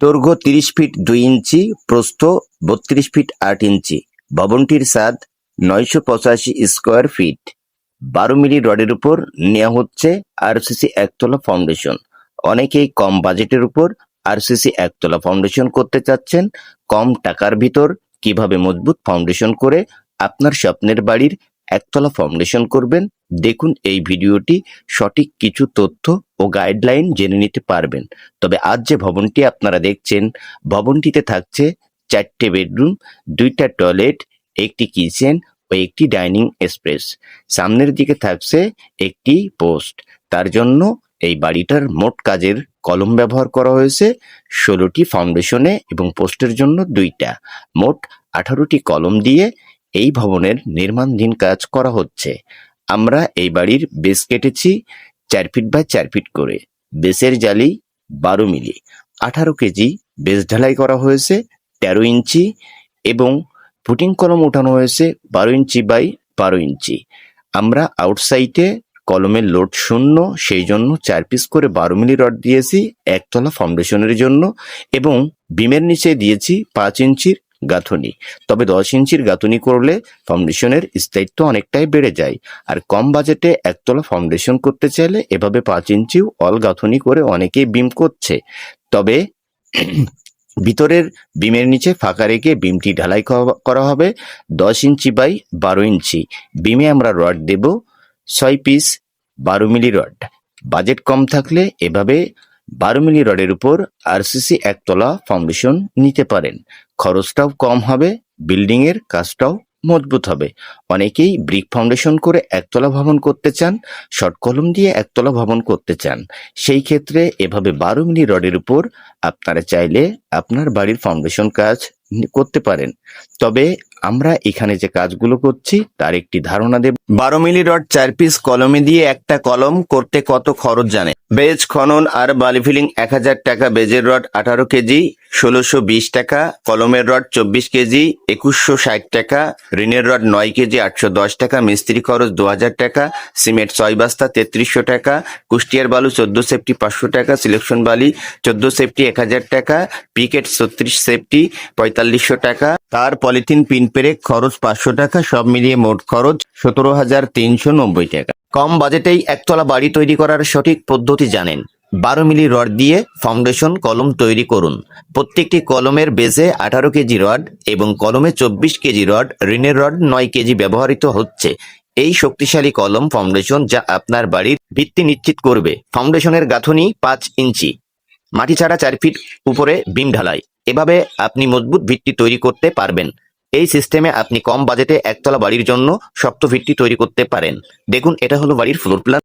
দৈর্ঘ্য তিরিশ ফিট দুই ইঞ্চি, প্রস্থ বত্রিশ ফিট আট ইঞ্চি। ভবনটির স্বাদ নয়শো পঁচাশি স্কোয়ার ফিট। বারো মিলি রডের উপর নেওয়া হচ্ছে আরসিসি একতলা ফাউন্ডেশন। অনেকেই কম বাজেটের উপর আরসিসি একতলা ফাউন্ডেশন করতে চাচ্ছেন। কম টাকার ভিতর কীভাবে মজবুত ফাউন্ডেশন করে আপনার স্বপ্নের বাড়ির একতলা ফাউন্ডেশন করবেন? দেখুন এই ভিডিওটি সঠিক কিছু তথ্য ও গাইডলাইন জেনে নিতে পারবেন। তবে আজ যে ভবনটি আপনারা দেখছেন, ভবনটিতে থাকছে চারটে বেডরুম, দুইটা টয়লেট, একটি কিচেন ও একটি ডাইনিং স্পেস। সামনের দিকে থাকছে একটি পোস্ট। তার জন্য এই বাড়িটার মোট কাজের কলম ব্যবহার করা হয়েছে, ষোলোটি ফাউন্ডেশনে এবং পোস্টের জন্য দুইটা। মোট আঠারোটি কলম দিয়ে এই ভবনের নির্মাণধীন কাজ করা হচ্ছে। আমরা এই বাড়ির বেস কেটেছি চার ফিট বাই চার ফিট করে। বেসের জালি বারো মিলি। আঠারো কেজি বেস ঢালাই করা হয়েছে, তেরো ইঞ্চি এবং ফুটিং কলম উঠানো হয়েছে বারো ইঞ্চি বাই বারো ইঞ্চি। আমরা আউটসাইডে কলমের লোড শূন্য, সেই জন্য চার পিস করে বারো মিলি রড দিয়েছি, একতলা ফাউন্ডেশনের জন্য এবং বিমের নিচে দিয়েছি পাঁচ ইঞ্চির গাঁথনি। তবে দশ ইঞ্চির গাঁথনি করলে ফাউন্ডেশনের স্থায়িত্ব অনেকটাই বেড়ে যায়। আর কম বাজেটে একতলা ফাউন্ডেশন করতে চাইলে এভাবে পাঁচ ইঞ্চিও অল গাঁথনি করে অনেকেই বিম করছে। তবে ভিতরের বিমের নিচে ফাঁকা রেখে বিমটি ঢালাই করা হবে। দশ ইঞ্চি বাই বারো ইঞ্চি। বিমে আমরা রড দেব ছয় পিস বারো মিলি রড। বাজেট কম থাকলে এভাবে বারো মিলি রডের উপর আরসিসি একতলা ফাউন্ডেশন নিতে পারেন। খরচটাও কম হবে বিল্ডিং এর কাজটাও মজবুত হবে। অনেকেই ব্রিক ফাউন্ডেশন করে একতলা ভবন করতে চান শর্ট কলম দিয়ে একতলা ভবন করতে চান। সেই ক্ষেত্রে এভাবে বারো মিলি রডের উপর আপনারা চাইলে আপনার বাড়ির ফাউন্ডেশন কাজ করতে পারেন। তবে আমরা এখানে যে কাজগুলো করছি, তার একটি ধারণা দেব। বারো মিলি রড, চার পিস কলমে দিয়ে একটা কলম করতে কত খরচ জানে? বেজ, খনন আর বালি ফিলিং এক হাজার টাকা, বেজের রড আঠারো কেজি, ষোলোশো বিশ টাকা, কলমের রড চব্বিশ কেজি, একুশশো ষাট টাকা, ঋণের রড নয় কেজি, আটশো দশ টাকা, মিস্ত্রি খরচ দু হাজার টাকা, সিমেন্ট ছয় বস্তা তেত্রিশশো টাকা, কুষ্টিয়ার বালু চোদ্দ সেফটি পাঁচশো টাকা, সিলেকশন বালি চোদ্দ সেফটি এক হাজার টাকা, পিকেট ছত্রিশ সেফটি পঁয়তাল্লিশশো টাকা। তার পলিথিন, পিন পেরেক খরচ পাঁচশো টাকা, সব মিলিয়ে মোট খরচ সতেরো হাজার তিনশো নব্বই টাকা। কম বাজেটেই একতলা বাড়ি তৈরি করার সঠিক পদ্ধতি জানেন। বারো মিলি রড দিয়ে ফাউন্ডেশন কলম তৈরি করুন। প্রত্যেকটি কলমের বেসে আঠারো কেজি রড এবং কলমে চব্বিশ কেজি রড, ঋণের রড নয় কেজি ব্যবহৃত হচ্ছে। এই শক্তিশালী কলম ফাউন্ডেশন যা আপনার বাড়ির ভিত্তি নিশ্চিত করবে। ফাউন্ডেশনের গাঁথনি পাঁচ ইঞ্চি। মাটি ছাড়া চার ফিট উপরে বিম ঢালাই। এভাবে আপনি মজবুত ভিত্তি তৈরি করতে পারবেন। এই সিস্টেমে আপনি কম বাজেটে একতলা বাড়ির জন্য শক্ত ভিত্তি তৈরি করতে পারেন। দেখুন, এটা হলো বাড়ির ফ্লোর প্ল্যান